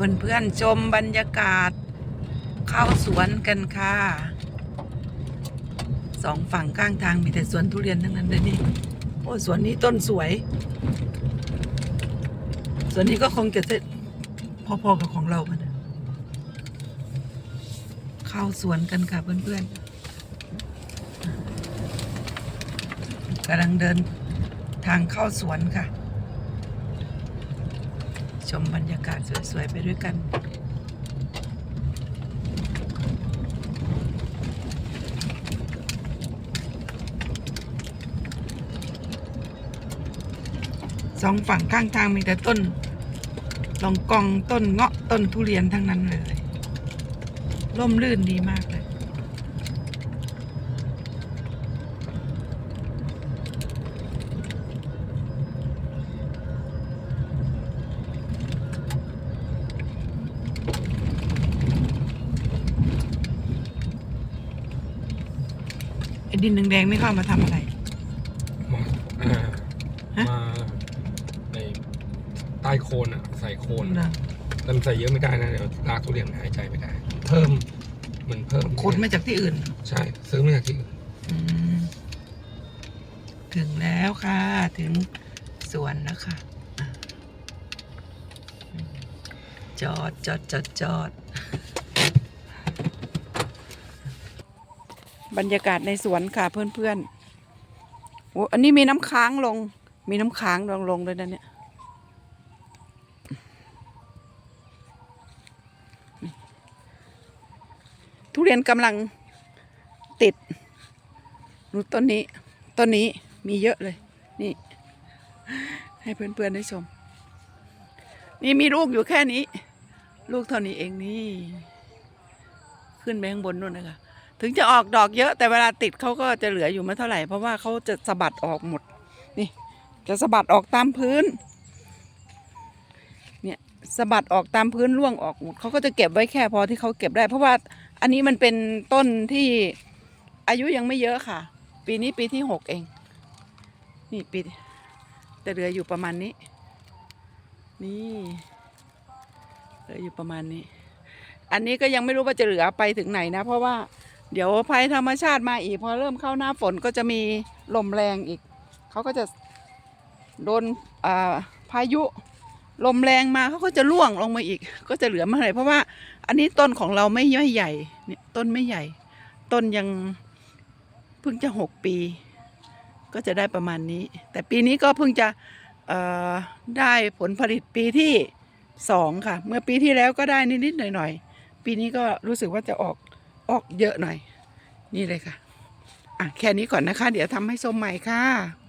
เพื่อนๆชมบรรยากาศ เข้าสวนกันค่ะสองฝั่งข้างทางมีแต่สวนทุเรียนทั้งนั้นเลยนี่โอ้สวนนี้ต้นสวย สวนนี้ก็คงจะเสร็จพอๆกับของเรามันนเข้าสวนกันค่ะเพื่อนๆกำลังเดินทางเข้าสวนค่ะ ชมบรรยากาศสวยๆ ไปด้วยกัน สองฝั่งข้างทางมีแต่ต้นลองกองต้นเงาะต้นทุเรียนทั้งนั้นเลย ร่มรื่นดีมากเลย ไอ้ดินแดงๆนี่เข้ามาทำอะไร มาอ่าฮะมาในใต้โคนอะ ใส่โคนเหรอแต่มันใส่เยอะไม่ได้นะ เดี๋ยวรากทุเรียนหายใจไม่ได้ เพิ่มเหมือนเพิ่มขุดมาจากที่อื่นใช่ ซื้อมาจากที่อื่นอืมถึงแล้วค่ะ ถึงสวนแล้วค่ะอะจอดจอดจอดจอด บรรยากาศในสวนค่ะเพื่อนๆโอ้อันนี้มีน้ำค้างลง มีน้ำค้างลงลงเลยนะเนี่ยทุเรียนกำลังติดนูต้นนี้ ต้นนี้มีเยอะเลย นี่ ให้เพื่อนๆได้ชม นี่มีลูกอยู่แค่นี้ ลูกเท่านี้เองนี่ ขึ้นไปข้างบนนู่นนะคะ ถึงจะออกดอกเยอะแต่เวลาติดเขาก็จะเหลืออยู่ไม่เท่าไหร่ เพราะว่าเขาจะสะบัดออกหมด นี่ จะสะบัดออกตามพื้น เนี่ยสะบัดออกตามพื้นร่วงออกหมดเขาก็จะเก็บไว้แค่พอที่เขาเก็บได้ เพราะว่าอันนี้มันเป็นต้นที่อายุยังไม่เยอะค่ะ ปีนี้ปีที่หกเอง นี่ปีแต่เหลืออยู่ประมาณนี้ นี่เหลืออยู่ประมาณนี้ อันนี้ก็ยังไม่รู้ว่าจะเหลือไปถึงไหนนะ เพราะว่า เดี๋ยวภัยธรรมชาติมาอีกพอเริ่มเข้าหน้าฝนก็จะมีลมแรงอีก เขาก็จะโดนาพายุลมแรงมาเขาก็จะร่วงลงมาอีก ก็จะเหลือมื่อไหร่เพราะว่าอันนี้ต้นของเราไม่ไม่ใหญ่เนี่ยต้นไม่ใหญ่ ต้นยังเพิ่งจะหกปี ก็จะได้ประมาณนี้ แต่ปีนี้ก็เพิ่งจะได้ผลผลิตปีที่สองค่ะ เมื่อปีที่แล้วก็ได้นิดๆหน่อยๆ ปีนี้ก็รู้สึกว่าจะออก ออกเยอะหน่อย นี่เลยค่ะ อะ แค่นี้ก่อนนะคะ เดี๋ยวทำให้ส้มใหม่ค่ะ